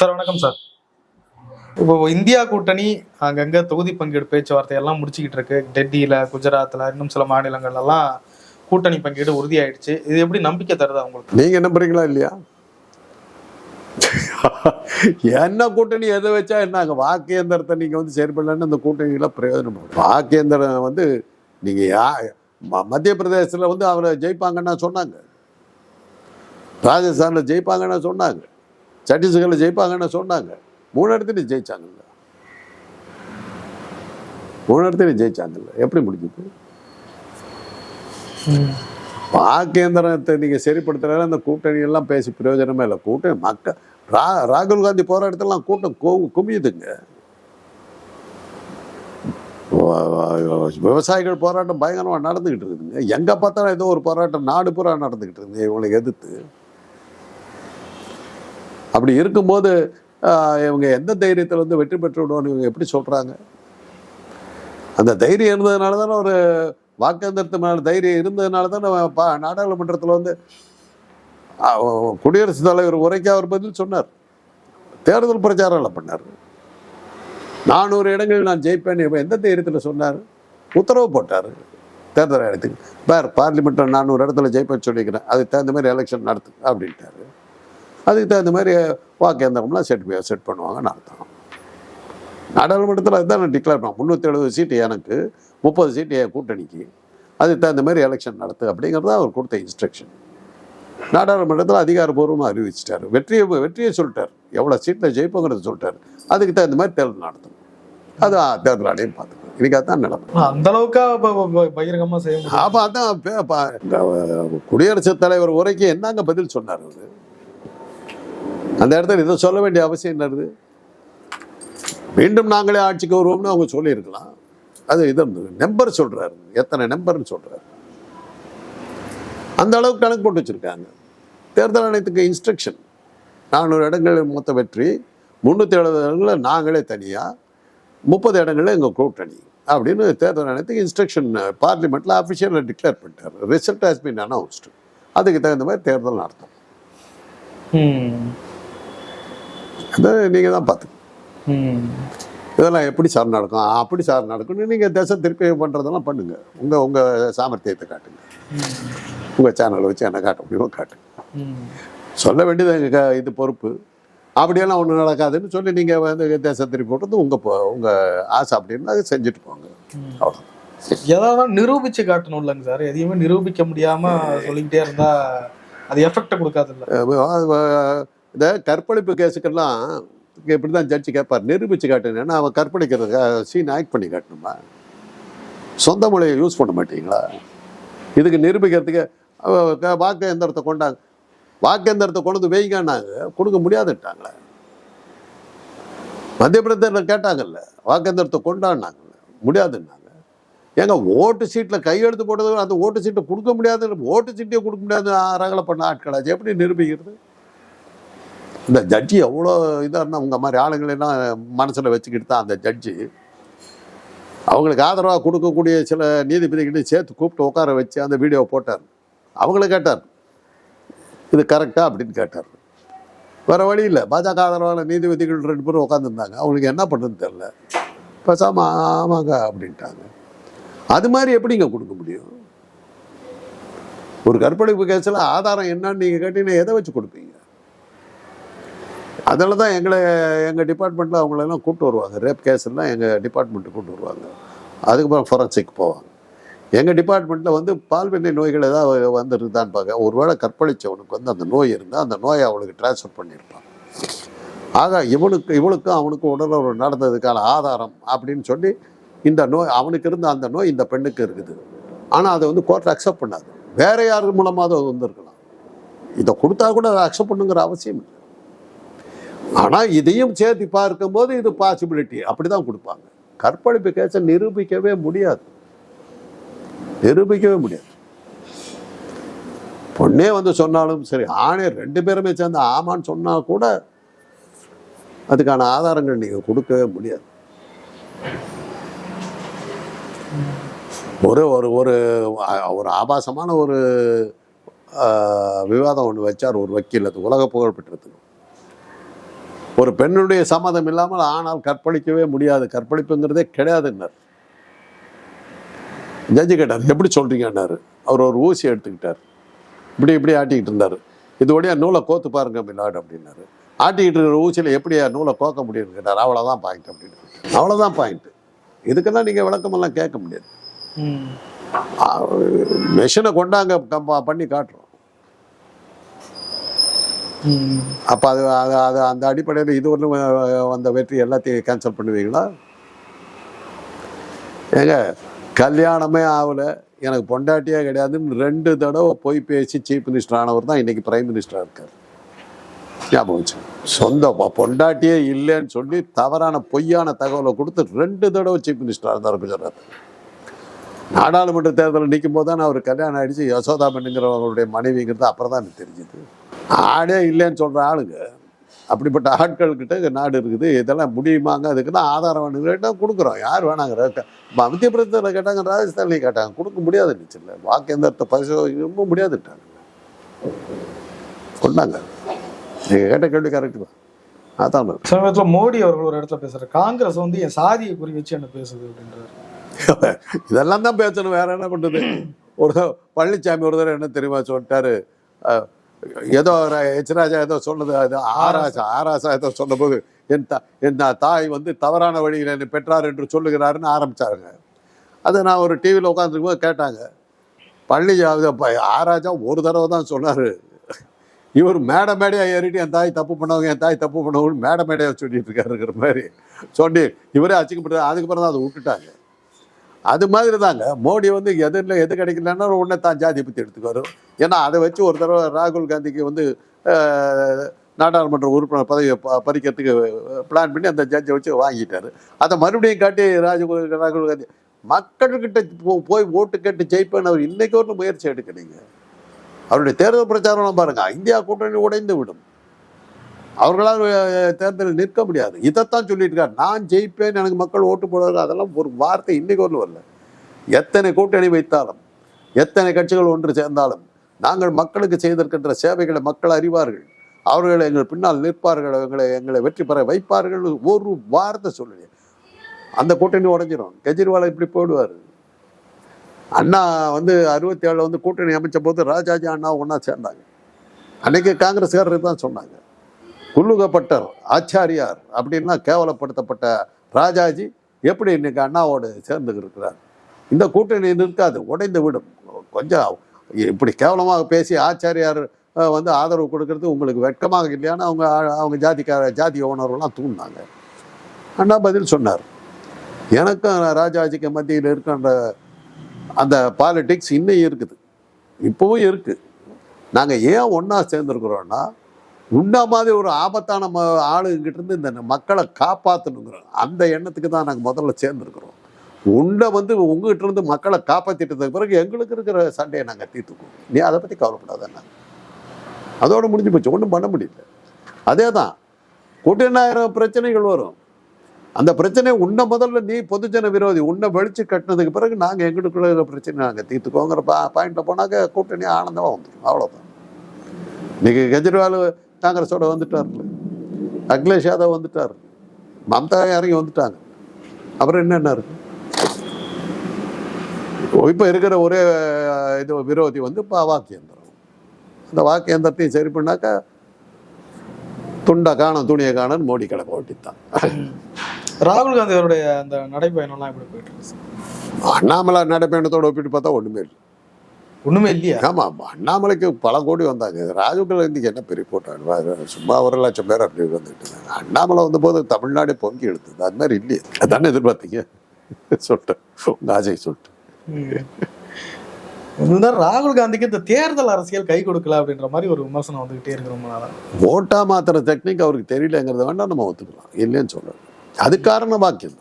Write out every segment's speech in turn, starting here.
Sir வணக்கம் sir. இப்போ India கூட்டணி அங்கங்கே தொகுதி பங்கீடு பேச்சுவார்த்தை எல்லாம் முடிச்சுக்கிட்டு இருக்கு. டெல்லியில் குஜராத்தில் இன்னும் சில மாநிலங்கள்லாம் கூட்டணி பங்கீடு உறுதியாயிடுச்சு. இது எப்படி நம்பிக்கை தருதா உங்களுக்கு? நீங்க நம்புறீங்களா இல்லையா? என்ன கூட்டணி எதை வச்சா என்ன வாக்கேந்திரத்தை நீங்க வந்து செயல்படலன்னு அந்த கூட்டணிகளை பிரயோஜனம் வாக்கேந்திரம் வந்து நீங்க யா மத்திய பிரதேசத்தில் வந்து அவரை ஜெயிப்பாங்கன்னா சொன்னாங்க. ராஜஸ்தானில் ஜெயிப்பாங்கன்னா சொன்னாங்க. சட்டீஸ்கரில் ஜெயிப்பாங்கன்னு சொன்னாங்க. மூணு இடத்துல ஜெயிச்சாங்கல்ல. மூணு இடத்துல ஜெயிச்சாங்கல்ல. எப்படி முடிஞ்சது? வாக்கேந்திரத்தை நீங்கள் சரிப்படுத்துறாரு அந்த கூட்டணி எல்லாம் பேசி பிரயோஜனமே இல்லை. கூட்டணி மக்கள் ரா ராகுல் காந்தி போகிற இடத்துலலாம் கூட்டம் கு- குமியுதுங்க. விவசாயிகள் போராட்டம் பயங்கரமாக நடந்துக்கிட்டு இருக்குதுங்க. எங்கே பார்த்தாலும் ஏதோ ஒரு போராட்டம் நாடு பூரா நடந்துக்கிட்டு இருக்குங்க இவங்களை எதிர்த்து. அப்படி இருக்கும்போது இவங்க எந்த தைரியத்தில் வந்து வெற்றி பெற்று விடுவோம்னு இவங்க எப்படி சொல்கிறாங்க அந்த தைரியம் இருந்ததுனால தானே ஒரு வாக்கெந்திரத்து மேலே தைரியம் இருந்ததுனால தானே பா- நாடாளுமன்றத்தில் வந்து குடியரசுத் தலைவர் உரைக்கு அவர் பதில் சொன்னார். தேர்தல் பிரச்சாரம் பண்ணார். நானூறு இடங்கள் நான் ஜெயிப்பேன் இப்போ எந்த தைரியத்தில் சொன்னார்? உத்தரவு போட்டார். தேர்தல் இடத்துக்கு பார் பார்லிமெண்ட்டில் நானூறு இடத்துல ஜெயிப்பேன் சொல்லிக்கிறேன் அதுக்கு தகுந்த மாதிரி எலெக்ஷன் நடத்து அப்படின்ட்டாரு. அதுக்கு தகுந்த மாதிரி வாக்கேந்திரம்லாம் செட் செட் பண்ணுவாங்கன்னு அர்த்தம். நாடாளுமன்றத்தில் அதுதான் டிக்ளேர் பண்ண முந்நூற்றி எழுபது சீட்டு எனக்கு முப்பது சீட்டு என் கூட்டணிக்கு. அதுக்கு தகுந்த மாதிரி எலெக்ஷன் நடத்து அப்படிங்கிறது அவர் கொடுத்த இன்ஸ்ட்ரக்ஷன் நாடாளுமன்றத்தில் அதிகாரப்பூர்வமாக அறிவிச்சிட்டாரு. வெற்றியை வெற்றியை சொல்லிட்டார். எவ்வளோ சீட்டில் ஜெயிப்போங்கிறத சொல்லிட்டார். அதுக்கு தகுந்த மாதிரி தேர்தல் நடத்தணும். அது தேர்தல் ஆணையம் பார்த்துக்கணும். இன்னைக்கு அதான் நிலைமை அந்த அளவுக்கா ப- ப- ப- பகிரங்கமா செய்ய அப்போ அதான் குடியரசுத் தலைவர் உரைக்கு என்னங்க பதில் சொன்னார் அவரு? அந்த இடத்துல இதை சொல்ல வேண்டிய அவசியம் என்னது? மீண்டும் நாங்களே ஆட்சிக்கு வருவோம்னு அவங்க சொல்லியிருக்கலாம். அது இது நம்பர் சொல்கிறாரு எத்தனை நம்பர்னு சொல்கிறாரு அந்த அளவுக்கு கணக்கு போட்டு வச்சிருக்காங்க. தேர்தல் ஆணையத்துக்கு இன்ஸ்ட்ரக்ஷன் நானூறு இடங்கள் மொத்த வெற்றி. முந்நூற்றி எழுபது இடங்களில் நாங்களே தனியாக முப்பது இடங்களில் எங்கள் கூட்டணி அப்படின்னு தேர்தல் ஆணையத்துக்கு இன்ஸ்ட்ரக்ஷன் பார்லிமெண்ட்டில் அஃபிஷியலாக டிக்ளேர் பண்ணிட்டார். ரிசல்ட் ஹாஸ் பின் அனௌன்ஸ்டு அதுக்கு தகுந்த மாதிரி தேர்தல் நடத்தும் அதை நீங்கள் தான் ம். இதெல்லாம் எப்படி சார் நடக்கும்? அப்படி சார் நடக்கும்னு நீங்கள் திசை திருப்பி பண்ணுறதெல்லாம் பண்ணுங்க. உங்கள் உங்கள் சாமர்த்தியத்தை காட்டுங்க. உங்கள் சேனலை வச்சு என்ன காட்ட முடியுமோ காட்டுங்க. சொல்ல வேண்டியது இது பொறுப்பு. அப்படியெல்லாம் ஒன்றும் நடக்காதுன்னு சொல்லி நீங்கள் வந்து தேச திருப்பி போட்டது உங்கள் உங்கள் ஆசை அப்படின்னு அதை செஞ்சுட்டு போங்க. அவ்வளோ எதாவது நிரூபிச்சு காட்டணும் இல்லைங்க சார். எதையுமே நிரூபிக்க முடியாம சொல்லிக்கிட்டே இருந்தா அது எஃபெக்ட் கொடுக்காது இல்ல. இந்த கற்பழிப்பு கேஸுக்கெல்லாம் இப்படி தான் ஜட்ஜி கேட்பார். நிரூபித்து காட்டுன்னு அவன் கற்பழிக்கிற சீன் ஆக்ட் பண்ணி காட்டணுமா? சொந்த மொழியை யூஸ் பண்ண மாட்டீங்களா? இதுக்கு நிரூபிக்கிறதுக்கு வாக்கு எந்திரத்தை கொண்டாங்க. வாக்கு எந்திரத்தை கொண்டு வந்து வைங்கன்னாங்க. கொடுக்க முடியாதுட்டாங்களே மத்திய பிரதேசத்தில் கேட்டாங்கல்ல வாக்கு எந்திரத்தை கொண்டாடினாங்கல்ல. முடியாதுன்னாங்க. ஏங்க ஓட்டு சீட்டில் கையெழுத்து போட்டது அந்த ஓட்டு சீட்டை கொடுக்க முடியாது ஓட்டு சீட்டையே கொடுக்க முடியாது ரகலை பண்ண ஆட்களாச்சு எப்படி நிரூபிக்கிறது? இந்த ஜட்ஜி எவ்வளோ இதாக இருந்தால் உங்கள் மாதிரி ஆளுங்களெல்லாம் மனசில் வச்சுக்கிட்டு தான் அந்த ஜட்ஜி அவங்களுக்கு ஆதரவாக கொடுக்கக்கூடிய சில நீதிபதிகிட்ட சேர்த்து கூப்பிட்டு உட்கார வச்சு அந்த வீடியோ போட்டார். அவங்கள கேட்டார். இது கரெக்டாக அப்படின்னு கேட்டார். வேறு வழி இல்லை. பாஜக ஆதரவான நீதிபதிகள் ரெண்டு பேரும் உட்காந்துருந்தாங்க அவங்களுக்கு என்ன பண்ணுறதுன்னு தெரில பேசாம ஆமாங்க அப்படின்ட்டாங்க. அது மாதிரி எப்படிங்க கொடுக்க முடியும்? ஒரு கற்பழிப்பு கேஸில் ஆதாரம் என்னன்னு நீங்கள் கேட்டீங்கன்னா எதை வச்சு கொடுப்பீங்க? அதனால தான் எங்களை எங்கள் டிபார்ட்மெண்ட்டில் அவங்களெல்லாம் கூப்பிட்டு வருவாங்க. ரேப் கேஸ்லாம் எங்கள் டிபார்ட்மெண்ட்டு கூப்பிட்டு வருவாங்க. அதுக்கப்புறம் ஃபொரன்சிக் போவாங்க. எங்கள் டிபார்ட்மெண்ட்டில் வந்து பால்வெண்ணெய் நோய்கள் ஏதாவது வந்துருதான்னு பார்க்க ஒருவேளை கற்பழிச்சவனுக்கு வந்து அந்த நோய் இருந்தால் அந்த நோயை அவனுக்கு ட்ரான்ஸ்ஃபர் பண்ணியிருப்பான். ஆக இவனுக்கு இவனுக்கும் அவனுக்கும் உடலுறவு நடந்ததுக்கான ஆதாரம் அப்படின்னு சொல்லி இந்த நோய் அவனுக்கு இருந்த அந்த நோய் இந்த பெண்ணுக்கு இருக்குது. ஆனால் அதை வந்து கோர்ட் அக்செப்ட் பண்ணாது. வேற யார் மூலமாக அது வந்திருக்கலாம். இதை கொடுத்தா கூட அதை அக்செப்ட் பண்ணுங்கிற அவசியம் இல்லை. ஆனால் இதையும் சேர்த்து பார்க்கும்போது இது பாசிபிலிட்டி அப்படி தான் கொடுப்பாங்க. கற்பழிப்பு கேஸை நிரூபிக்கவே முடியாது. நிரூபிக்கவே முடியாது. பொண்ணே வந்து சொன்னாலும் சரி ஆணே ரெண்டு பேருமே சேர்ந்து ஆமான்னு சொன்னால் கூட அதுக்கான ஆதாரங்கள் நீங்கள் கொடுக்கவே முடியாது. ஒரு ஒரு ஒரு ஒரு ஆபாசமான ஒரு விவாதம் ஒன்று வச்சார் ஒரு வக்கீல். அது உலக புகழ் பெற்றதுக்கு ஒரு பெண்ணுடைய சம்மதம் இல்லாமல் ஆனால் கற்பழிக்கவே முடியாது. கற்பழிப்புங்கிறதே கிடையாதுன்னார் ஜட்ஜி கேட்டார் எப்படி சொல்றீங்கன்னாரு அவர் ஒரு ஊசி எடுத்துக்கிட்டார். இப்படி இப்படி ஆட்டிக்கிட்டு இருந்தார். இது வழியா நூலை கோத்து பாருங்க மில்லாடு அப்படின்னாரு. ஆட்டிக்கிட்டு இருக்கிற ஊசியில் எப்படியா நூலை கோக்க முடியும்னு கேட்டார். அவ்வளோதான் பாயிண்ட் அப்படின்னு அவ்வளோதான் பாயிண்ட் இதுக்கெல்லாம் நீங்கள் விளக்கமெல்லாம் கேட்க முடியாது. மெஷினை கொண்டாங்க பண்ணி காட்டுறோம். அப்போ அது அது அது அந்த அடிப்படையில் இது ஒன்று வந்த வெற்றி எல்லாத்தையும் கேன்சல் பண்ணுவீங்களா? ஏங்க கல்யாணமே ஆகலை. எனக்கு பொண்டாட்டியே கிடையாதுன்னு ரெண்டு தடவை போய் பேசி சீஃப் மினிஸ்டர் ஆனவர் தான் இன்றைக்கி பிரைம் மினிஸ்டராக இருக்கார். ஞாபகம் வச்சு சொந்த பொண்டாட்டியே இல்லைன்னு சொல்லி தவறான பொய்யான தகவலை கொடுத்து ரெண்டு தடவை சீஃப் மினிஸ்டராக இருந்தார் குஜராத். நாடாளுமன்ற தேர்தலில் நிற்கும் போது தான் அவர் கல்யாணம் ஆயிடுச்சு. யசோதா பெண்ணுங்கிறவங்களுடைய மனைவிங்கிறது அப்புறம் தான் எனக்கு தெரிஞ்சுது. ஆடே இல்லைன்னு சொல்கிற ஆளுங்க. அப்படிப்பட்ட ஆட்கள்கிட்ட நாடு இருக்குது இதெல்லாம் முடியுமாங்க? அதுக்கு தான் ஆதாரம் வேணும் கேட்டால் கொடுக்குறோம். யார் வேணாங்கிற? மத்திய பிரதேசத்தில் கேட்டாங்க ராஜஸ்தான்லேயும் கேட்டாங்க. கொடுக்க முடியாது நிச்சயம். வாக்கேந்திரத்தை பரிசோதிக்க முடியாதுட்டாங்க கொண்டாங்க நீங்கள் கேட்ட கேள்வி கரெக்டு தான். அதான் சமீபத்துல மோடி அவர்கள் ஒரு இடத்துல பேசுறாரு. காங்கிரஸ் வந்து என் சாதியை குறி வச்சு என்ன பேசுது அப்படின்றாரு. இதெல்லாம் தான் பேசணும். வேற என்ன பண்ணுறது ஒரு பழனிசாமி ஒரு தடவை என்ன தெரியுமா சொல்லிட்டாரு? ஏதோ ர- ராஜா ஏதோ சொன்னது அது ஆராசா ஆராசா ஏதோ சொன்னபோது என் தா என் தாய் வந்து தவறான வழியில் என்னை பெற்றார் என்று சொல்லுகிறாருன்னு ஆரம்பித்தாருங்க அதை நான் ஒரு டிவியில் உட்காந்துருக்கும் போது கேட்டாங்க. பழனிசாமி ஆராஜா ஒரு தடவை தான் சொன்னார். இவர் மேடை மேடையாக ஏறிட்டு என் தாய் தப்பு பண்ணவங்க என் தாய் தப்பு பண்ணவங்க மேடை மேடையாக சொல்லிட்டு இருக்காருங்கிற மாதிரி. சொல்லி இவரே அச்சுக்கப்பட்டு அதுக்கப்புறம் தான் அதை விட்டுட்டாங்க. அது மாதிரி தாங்க மோடி வந்து எதிரில் எது கிடைக்கலன்னா உடனே தான் ஜாதி பற்றி எடுத்துக்குவார். ஏன்னா அதை வச்சு ஒரு தடவை ராகுல் காந்திக்கு வந்து நாடாளுமன்ற உறுப்பினர் பதவியை ப- பறிக்கிறதுக்கு பிளான் பண்ணி அந்த ஜட்ஜை வச்சு வாங்கிட்டார். அதை மறுபடியும் காட்டி ராஜ ராகுல் காந்தி மக்கள்கிட்ட போ- போய் ஓட்டு கேட்டு ஜெயிப்பேன்னு அவர் இன்னைக்கு ஒரு முயற்சி எடுக்கலைங்க. அவருடைய தேர்தல் பிரச்சாரம் பாருங்க இந்தியா கூட்டணி உடைந்து விடும். அவர்களால் தேர்தலில் நிற்க முடியாது. இதைத்தான் சொல்லிட்டு இருக்காரு நான் ஜெயிப்பேன் எனக்கு மக்கள் ஓட்டு போடுவார்கள். அதெல்லாம் ஒரு வார்த்தை இன்னைக்கு ஒன்று வரல. எத்தனை கூட்டணி வைத்தாலும் எத்தனை கட்சிகள் ஒன்று சேர்ந்தாலும் நாங்கள் மக்களுக்கு செய்திருக்கின்ற சேவைகளை மக்கள் அறிவார்கள். அவர்கள் எங்கள் பின்னால் நிற்பார்கள் எங்களை எங்களை வெற்றி பெற வைப்பார்கள். ஒரு வார்த்தை சொல்லலையே. அந்த கூட்டணி உடஞ்சிரும். கெஜ்ரிவால் இப்படி போடுவார். அண்ணா வந்து அறுபத்தி ஏழில் வந்து கூட்டணி அமைச்ச போது ராஜாஜி அண்ணா ஒன்றா சேர்ந்தாங்க. அன்னைக்கு காங்கிரஸ்காரர் தான் சொன்னாங்க. குல்லுகப்பட்டர் ஆச்சாரியார் அப்படின்னா கேவலப்படுத்தப்பட்ட ராஜாஜி எப்படி இன்னைக்கு அண்ணாவோடு சேர்ந்து இருக்கிறார் இந்த கூட்டணி நிற்காது உடைந்து விடும். கொஞ்சம் இப்படி கேவலமாக பேசி ஆச்சாரியார் வந்து ஆதரவு கொடுக்கறது உங்களுக்கு வெட்கமாக இல்லையான்னு அவங்க அவங்க ஜாதிக்கார ஜாதி உணர்வுலாம் தூண்டினாங்க. அண்ணா பதில் சொன்னார். எனக்கும் ராஜாஜிக்கு மத்தியில் இருக்கின்ற அந்த பாலிட்டிக்ஸ் இன்னும் இருக்குது. இப்போவும் இருக்குது நாங்கள் ஏன் ஒன்றா சேர்ந்துருக்குறோன்னா உண்டா மாதிரி ஒரு ஆபத்தான ம ஆளுங்கிட்டேருந்து இந்த மக்களை காப்பாற்றணுங்கிறோம் அந்த எண்ணத்துக்கு தான் நாங்கள் முதல்ல சேர்ந்துருக்குறோம். உண்டை வந்து உங்ககிட்ட இருந்து மக்களை காப்பாற்றிட்டதுக்கு பிறகு எங்களுக்கு இருக்கிற சண்டையை நாங்கள் தீர்த்துக்குவோம். நீ அதை பற்றி கவலைப்படாதண்ணா அதோடு முடிஞ்சு போச்சு. ஒன்றும் பண்ண முடியல. அதே தான். கூட்டினாயிரம் பிரச்சனைகள் வரும். அந்த பிரச்சனை உன்னை முதல்ல நீ பொதுஜன விரோதி உன்னை வெளிச்சு கட்டினதுக்கு பிறகு நாங்கள் எங்களுக்குள்ள இருக்கிற பிரச்சனை நாங்கள் தீர்த்துக்கோங்கிற பா பாயிண்ட்டில் போனாக்க கூட்டணி ஆனந்தமாக வந்துடும் அவ்வளோதான் இன்னைக்கு கெஜ்ரிவால் காங்கிரஸோட வந்துட்டார்ல. அகிலேஷ் யாதவ் வந்துட்டார். மம்தா இறங்கி வந்துட்டாங்க. அப்புறம் என்னென்ன இருக்கு? இப்போ இருக்கிற ஒரே இது விரோதி வந்து இப்போ வாக்கியந்திரம் அந்த வாக்கியந்திரத்தையும் சரி பண்ணாக்கா துண்டை காணும் துணியை காணும் மோடி கிடக்க ஓட்டித்தான். ராகுல் காந்தி அவருடைய அந்த நடைப்பயணம்லாம் எப்படி போயிட்டு இருக்கு? அண்ணாமலை நடைப்பயணத்தோட ஒப்பிட்டு பார்த்தா ஒன்றுமே இல்லை. ஒண்ணுமே இல்லையா? ஆமாம் அண்ணாமலைக்கு பல கோடி வந்தாங்க. ராஜீவ் காந்திக்கு என்ன பெரிய போட்டாங்க சும்மா ஒரு லட்சம் பேர் அப்படி வந்துட்டு இருந்தாங்க. அண்ணாமலை வந்தபோது தமிழ்நாடே பொங்கி எடுத்தது. அது மாதிரி இல்லையே. அதானே எதிர்பார்த்தீங்க? சொல்லிட்டேன் உங்க ஆசை சொல்லிட்டு. ம். இதுதான் ராகுல் காந்திக்கு இந்த தேர்தல் அரசியல் கை கொடுக்கல அப்படின்ற மாதிரி ஒரு விமர்சனம் வந்துகிட்டே இருக்கு ரொம்ப நாளா. ஓட்டா மாத்திர டெக்னிக் அவருக்கு தெரியலங்கிறத வேண்டாம் நம்ம ஒத்துக்கலாம். இல்லைன்னு சொல்றோம் அது காரண வாக்கியம்.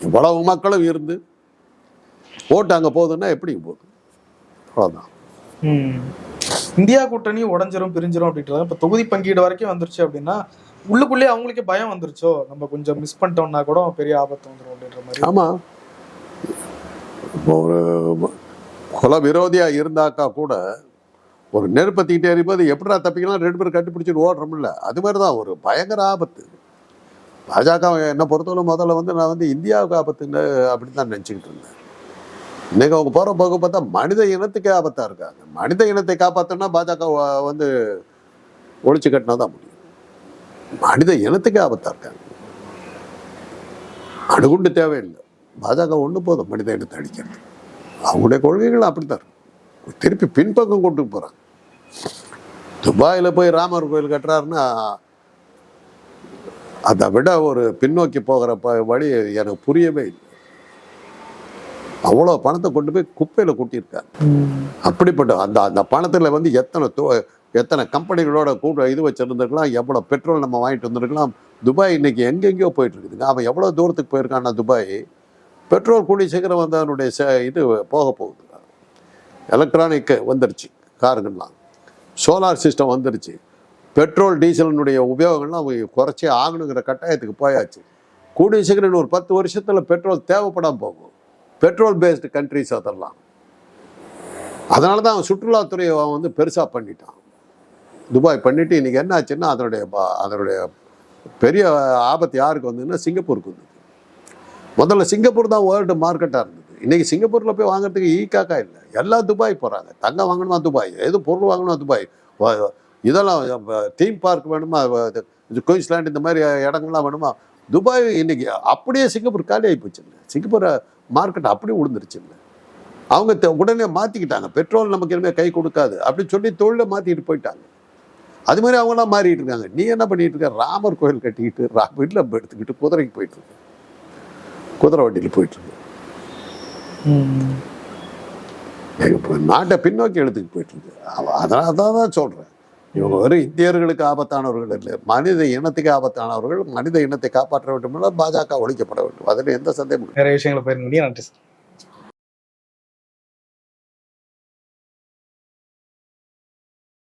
இவ்வளவு மக்களும் இருந்து ஓட்டு அங்கே போகுதுன்னா எப்படி போகுது? அவ்வளோதான். இந்தியா கூட்டணி உடஞ்சிரும் பிரிஞ்சிரும் அப்படின்றது இப்ப தொகுதி பங்கீடு வரைக்கும் வந்துருச்சு அப்படின்னா உள்ளுக்குள்ளேயே அவங்களுக்கே பயம் வந்துருச்சோ? நம்ம கொஞ்சம் மிஸ் பண்ணிட்டோம்னா கூட பெரிய ஆபத்து வந்துரும் அப்படின்ற மாதிரி. ஆமாம் இப்போ ஒரு குல விரோதியாக இருந்தாக்கா கூட ஒரு நெருப்பை தீட்டி எறியும்போது எப்படிடா தப்பிக்கலாம்? ரெண்டு பேரும் கண்டுபிடிச்சிட்டு ஓடுறோம்ல. அது மாதிரி தான் ஒரு பயங்கர ஆபத்து. பாஜக என்னை பொறுத்தவரை முதல்ல வந்து நான் வந்து இந்தியாவுக்கு ஆபத்துன்னு அப்படின்னு தான் நினச்சிக்கிட்டு இருந்தேன். இன்னைக்கு அவங்க போகிற போக பார்த்தா மனித இனத்துக்கே ஆபத்தாக இருக்காங்க. மனித இனத்தை காப்பாற்றணும்னா பாஜக வந்து ஒழிச்சு கட்டினா தான் முடியும். மனித இனத்துக்கே ஆபத்தாக இருக்காங்க. அணுகுண்டு தேவையில்லை. பாஜக ஒன்று போதும் மனித இனத்தை அடிக்கிறது அவங்களுடைய கொள்கைகள் அப்படித்தான் திருப்பி பின்பக்கம் கொண்டு போகிறாங்க துபாயில் போய் ராமர் கோயில் கட்டுறாருன்னா அதை விட ஒரு பின்னோக்கி போகிற ப- வழி எனக்கு புரியவே இல்லை. அவ்வளோ பணத்தை கொண்டு போய் குப்பையில் கொட்டியிருக்காங்க அப்படிப்பட்ட அந்த அந்த பணத்தில் வந்து எத்தனை எத்தனை கம்பெனிகளோட கூட இது வச்சிருந்துருக்கலாம் எவ்வளோ பெட்ரோல் நம்ம வாங்கிட்டு வந்திருக்கலாம். துபாய் இன்னைக்கு எங்கெங்கேயோ போயிட்டு இருக்குதுங்க அவன் எவ்வளோ தூரத்துக்கு போயிருக்கான்னா துபாய் பெட்ரோல் கூடி சீக்கிரம் வந்து அவனுடைய ச- இது போக போகுது. எலக்ட்ரானிக் வந்துருச்சு காருங்கள்லாம் சோலார் சிஸ்டம் வந்துருச்சு. பெட்ரோல் டீசலினுடைய உபயோகம்லாம் அவங்க குறைச்சே ஆகணுங்கிற கட்டாயத்துக்கு போயாச்சு. கூடிய சீக்கிரம் ஒரு பத்து வருஷத்தில் பெட்ரோல் தேவைப்படாமல் போகும். பெட்ரோல் பேஸ்டு கண்ட்ரிஸ் அதெல்லாம். அதனால தான் அவன் சுற்றுலாத்துறையை அவன் வந்து பெருசாக பண்ணிட்டான். துபாய் பண்ணிட்டு இன்றைக்கி என்ன ஆச்சுன்னா அதனுடைய அதனுடைய பெரிய ஆபத்து யாருக்கு வந்ததுன்னா சிங்கப்பூருக்கு வந்தது. முதல்ல சிங்கப்பூர் தான் வேர்ல்டு மார்க்கெட்டாக இருந்தது. இன்றைக்கி சிங்கப்பூரில் போய் வாங்குறதுக்கு ஈக்காக்கா இல்லை. எல்லாம் துபாய் போகிறாங்க தங்கம் வாங்கணுமா துபாய்? எது பொருள் வாங்கணுமா துபாய்? இதெல்லாம் தீம் பார்க் வேணுமா? இது- குயின்ஸ்லாண்ட் இந்த மாதிரி இடங்கள்லாம் வேணுமா? துபாய் இன்றைக்கி அப்படியே சிங்கப்பூர் காலி ஆகி போச்சுங்க. சிங்கப்பூரை மார்க்கெட் அப்படியே விழுந்துருச்சுங்க அவங்க தெ- உடனே மாற்றிக்கிட்டாங்க பெட்ரோல் நமக்கு இனிமேல் கை கொடுக்காது. அப்படின்னு சொல்லி தொழிலை மாற்றிட்டு போயிட்டாங்க. அது மாதிரி அவங்களாம் மாறிட்டு இருக்காங்க. நீ என்ன பண்ணிட்டு இருக்க? ராமர் கோயில் கட்டிக்கிட்டு ரா வீட்டில் எடுத்துக்கிட்டு குதிரைக்கு போயிட்டு இருக்க. குதிரை வண்டியில் போயிட்டு இருக்கு. நாட்டை பின்னோக்கி எடுத்துட்டு போயிட்டு இருக்கு. அதனால தான் தான் சொல்கிறேன் இவங்க வெறும் இந்தியர்களுக்கு ஆபத்தானவர்கள் இல்லை. மனித இனத்துக்கு ஆபத்தானவர்கள் மனித இனத்தை காப்பாற்ற வேண்டும் என்றால் பாஜக ஒழிக்கப்பட வேண்டும். அதில் எந்த சந்தேகமும் நிறைய விஷயங்களை பயிர் நன்றி சார்.